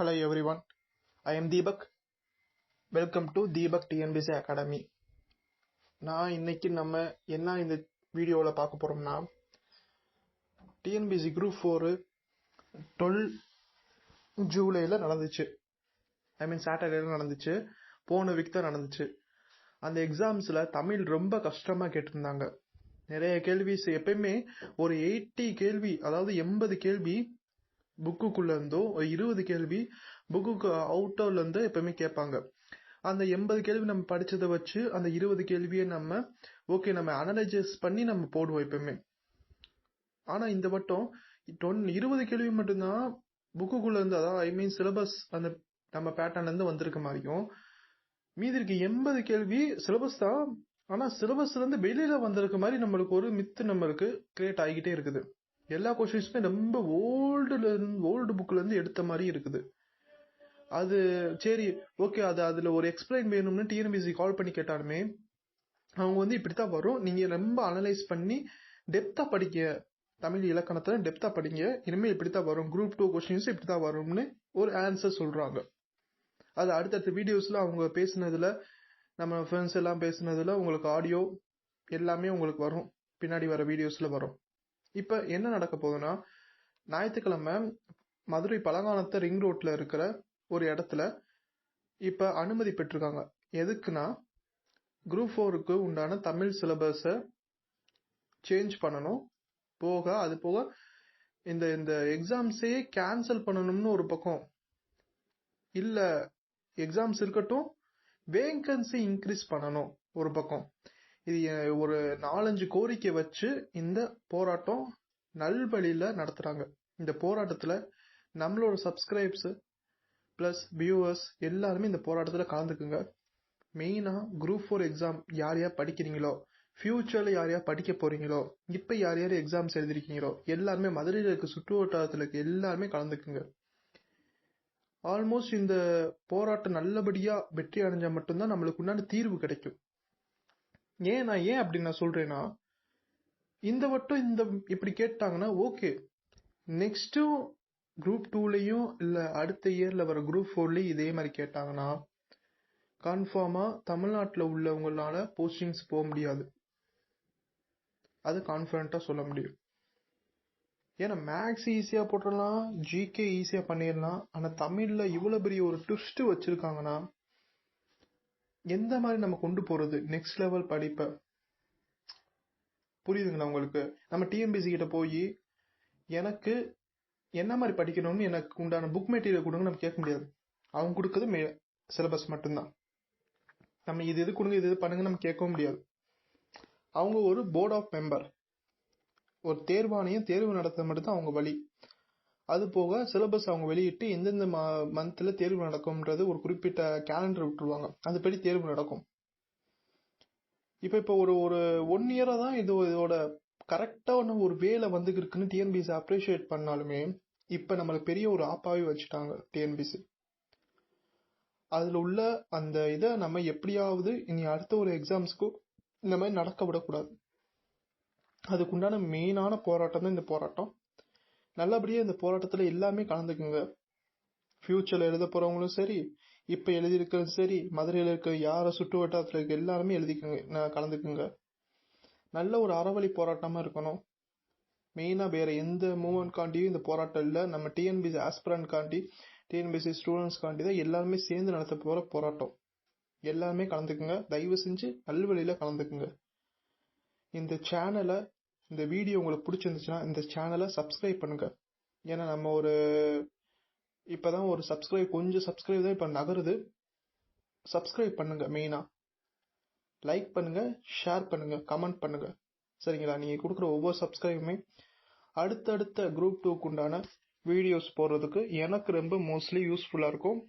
Hello everyone, I am Deepak. Welcome to Deepak TNBC Academy. நான் இன்னைக்கு நம்ம என்ன இந்த வீடியோவில் பார்க்க போகிறோம்னா டிஎன்பிசி குரூப் ஃபோரு டுவெல் ஜூலையில் நடந்துச்சு. ஐ மீன் சாட்டர்டேல நடந்துச்சு. போன வீக் தான் நடந்துச்சு. அந்த எக்ஸாம்ஸில் தமிழ் ரொம்ப கஷ்டமாக கேட்டிருந்தாங்க. நிறைய கேள்விஸ் எப்பயுமே ஒரு எயிட்டி கேள்வி அதாவது எண்பது கேள்வி புக்குக்குள்ள இருந்தோ ஒரு இருபது கேள்வி புக்குக்கு அவுட்டர்ல இருந்து எப்பவுமே கேட்பாங்க. அந்த எண்பது கேள்வி நம்ம படிச்சதை வச்சு அந்த இருபது கேள்வியை நம்ம ஓகே நம்ம அனலைசஸ் பண்ணி நம்ம போடுவோம் எப்பவுமே. ஆனா இந்த வட்டம் டொன் இருபது கேள்வி மட்டும்தான் புக்குக்குள்ள இருந்து அதாவது ஐ மீன் சிலபஸ் அந்த நம்ம பேட்டர்ன்ல இருந்து வந்திருக்க மாதிரியும். மீதி இருக்க எண்பது கேள்வி சிலபஸ் தான். ஆனா சிலபஸ்ல இருந்து வெளியில வந்திருக்க மாதிரி நம்மளுக்கு ஒரு மித்து நம்மளுக்கு கிரியேட் ஆகிக்கிட்டே இருக்குது. எல்லா கொஷின்ஸுமே ரொம்ப ஓல்டுல இருந்து ஓல்டு புக்ல இருந்து எடுத்த மாதிரி இருக்குது. அது சரி ஓகே அது அதுல ஒரு எக்ஸ்பிளைன் வேணும்னு டிஎன்பிசி கால் பண்ணி கேட்டாலுமே அவங்க வந்து இப்படித்தான் வரும். நீங்க ரொம்ப அனலைஸ் பண்ணி டெப்தா படிக்க தமிழ் இலக்கணத்துல டெப்தா படிங்க. இனிமேல் இப்படித்தான் வரும். குரூப் டூ கொஸ்டின்ஸ் இப்படித்தான் வரும்னு ஒரு ஆன்சர் சொல்றாங்க. அது அடுத்தடுத்த வீடியோஸ்ல அவங்க பேசுனதில் நம்ம ஃப்ரெண்ட்ஸ் எல்லாம் பேசுனதில் உங்களுக்கு ஆடியோ எல்லாமே உங்களுக்கு வரும். பின்னாடி வர வீடியோஸ்ல வரும். இப்ப என்ன நடக்க போகுதுன்னா ஞாயிற்றுக்கிழமை மதுரை பழங்காலத்தை ரிங் ரோட்ல இருக்கிற ஒரு இடத்துல இப்ப அனுமதி பெற்றிருக்காங்க. எதுக்குன்னா குரூப் ஃபோருக்கு உண்டான தமிழ் சிலபஸை சேஞ்ச் பண்ணணும். போக அது போக இந்த இந்த எக்ஸாம்ஸே கேன்சல் பண்ணணும்னு ஒரு பக்கம். இல்ல எக்ஸாம்ஸ் இருக்கட்டும் வேகன்சி இன்க்ரீஸ் பண்ணணும் ஒரு பக்கம். இது ஒரு நாலஞ்சு கோரிக்கை வச்சு இந்த போராட்டம் நல்வழியில் நடத்துகிறாங்க இந்த போராட்டத்தில் நம்மளோட சப்ஸ்கிரைப்ஸு ப்ளஸ் வியூவர்ஸ் எல்லாருமே இந்த போராட்டத்தில் கலந்துக்குங்க. மெயினாக குரூப் ஃபோர் எக்ஸாம் யார் யார் படிக்கிறீங்களோ ஃப்யூச்சரில் யார் யார் படிக்க போகிறீங்களோ இப்போ யார் யார் எக்ஸாம்ஸ் எழுதிருக்கீங்களோ எல்லாருமே மதுரையில் இருக்க சுற்று வட்டாரத்தில் இருக்க எல்லாருமே கலந்துக்குங்க. ஆல்மோஸ்ட் இந்த போராட்டம் நல்லபடியாக வெற்றி அடைஞ்சால் மட்டும்தான் நம்மளுக்கு உண்டான தீர்வு கிடைக்கும். ஏன் நான் ஏன் அப்படி நான் சொல்றேன்னா இந்த வட்டம் இந்த இப்படி கேட்டாங்கன்னா ஓகே நெக்ஸ்ட்டும் குரூப் டூலையும் இல்லை அடுத்த இயர்ல வர குரூப் ஃபோர்லேயும் இதே மாதிரி கேட்டாங்கன்னா கன்ஃபார்மா தமிழ்நாட்டில் உள்ளவங்களால போஸ்டிங்ஸ் போக முடியாது. அது கான்ஃபிடண்டா சொல்ல முடியும். ஏன்னா மேக்ஸ் ஈஸியா போட்டுடலாம் ஜிகே ஈஸியா பண்ணிடலாம். ஆனால் தமிழ்ல இவ்வளோ பெரிய ஒரு ட்விஸ்ட் வச்சிருக்காங்கன்னா எந்த மாதிரி நம்ம கொண்டு போறது? நெக்ஸ்ட் லெவல் படிப்பை. புரியுதுங்களா உங்களுக்கு? நம்ம டிஎம்பிசி கிட்ட போய் எனக்கு என்ன மாதிரி படிக்கணும்னு எனக்கு உண்டான புக் மெட்டீரியல் கொடுங்க நம்ம கேட்க முடியாது. அவங்க கொடுக்கறது சிலபஸ் மட்டும்தான். நம்ம இது இது கொடுங்க இது இது பண்ணுங்க நம்ம கேட்கவும் முடியாது. அவங்க ஒரு போர்ட் ஆஃப் மெம்பர் ஒரு தேர்வாணையம் தேர்வு நடத்த மட்டும்தான் அவங்க வழி. அது போக சிலபஸ் அவங்க வெளியிட்டு எந்தெந்த மந்த்ல தேர்வு நடக்கும்ன்றது ஒரு குறிப்பிட்ட கேலண்டர் விட்டுருவாங்க. அதுபடி தேர்வு நடக்கும். இப்போ இப்போ ஒரு ஒரு ஒன் இயரா தான் இது இதோட கரெக்டான ஒரு வேலை வந்துக்கிருக்குன்னு இருக்குன்னு டிஎன்பிசி அப்ரிஷியேட் பண்ணாலுமே இப்போ நம்மளுக்கு பெரிய ஒரு ஆப்பாவே வச்சுட்டாங்க டிஎன்பிசி அதில் உள்ள அந்த இதை நம்ம எப்படியாவது இனி அடுத்த ஒரு எக்ஸாம்ஸ்க்கு இந்த மாதிரி நடக்க விடக்கூடாது. அதுக்குண்டான மெயினான போராட்டம் தான் இந்த போராட்டம். நல்லபடியாக இந்த போராட்டத்தில் எல்லாமே கலந்துக்குங்க. ஃப்யூச்சரில் எழுத போகிறவங்களும் சரி இப்போ எழுதியிருக்கிறதும் சரி மதுரையில் இருக்க யாரை சுற்று வட்டாரத்தில் இருக்க எல்லாருமே எழுதிக்கங்க கலந்துக்குங்க. நல்ல ஒரு அறவழி போராட்டமாக இருக்கணும். மெயினாக வேறு எந்த மூவ்மெண்ட் காண்டியும் இந்த போராட்டம் இல்லை. நம்ம டிஎன்பிசி ஆஸ்பிரண்ட் காண்டி டிஎன்பிசி ஸ்டூடெண்ட்ஸ் காண்டி தான் எல்லாருமே சேர்ந்து நடத்த போகிற போராட்டம். எல்லாருமே கலந்துக்குங்க. தயவு செஞ்சு நல்வழியில் கலந்துக்குங்க. இந்த சேனலை இந்த வீடியோ உங்களுக்கு பிடிச்சிருந்துச்சுன்னா இந்த சேனலை சப்ஸ்கிரைப் பண்ணுங்க. ஏன்னா நம்ம ஒரு இப்பதான் ஒரு சப்ஸ்கிரைப் கொஞ்சம் சப்ஸ்கிரைப் தான் இப்போ நகருது. சப்ஸ்கிரைப் பண்ணுங்க மெயினாக லைக் பண்ணுங்க ஷேர் பண்ணுங்க கமெண்ட் பண்ணுங்க. சரிங்களா? நீங்க கொடுக்குற ஒவ்வொரு சப்ஸ்கிரைபுமே அடுத்தடுத்த குரூப் டூக்கு உண்டான வீடியோஸ் போடுறதுக்கு எனக்கு ரொம்ப மோஸ்ட்லி யூஸ்ஃபுல்லாக இருக்கும்.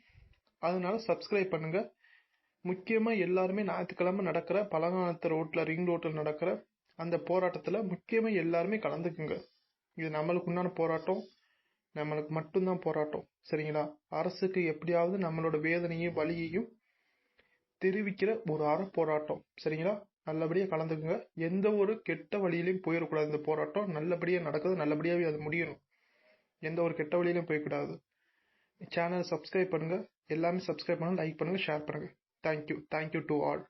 அதனால சப்ஸ்கிரைப் பண்ணுங்க. முக்கியமாக எல்லாருமே ஞாயிற்றுக்கிழமை நடக்கிற பழங்காலத்து ரோட்டில் ரிங் ரோட்டில் நடக்கிற அந்த போராட்டத்தில் முக்கியமாக எல்லாருமே கலந்துக்குங்க. இது நம்மளுக்கு உண்டான போராட்டம். நம்மளுக்கு மட்டும்தான் போராட்டம். சரிங்களா? அரசுக்கு எப்படியாவது நம்மளோட வேதனையும் வலியையும் தெரிவிக்கிற ஒரு அற போராட்டம். சரிங்களா? நல்லபடியாக கலந்துக்குங்க. எந்த ஒரு கெட்ட வழியிலையும் போயிடக்கூடாது இந்த போராட்டம். நல்லபடியாக நடக்குது. நல்லபடியாகவே அது முடியணும். எந்த ஒரு கெட்ட வழியிலையும் போயக்கூடாது. சேனலை சப்ஸ்கிரைப் பண்ணுங்கள் எல்லாமே சப்ஸ்கிரைப் பண்ணுங்கள் லைக் பண்ணுங்கள் ஷேர் பண்ணுங்கள் தேங்க்யூ தேங்க்யூ டு ஆல்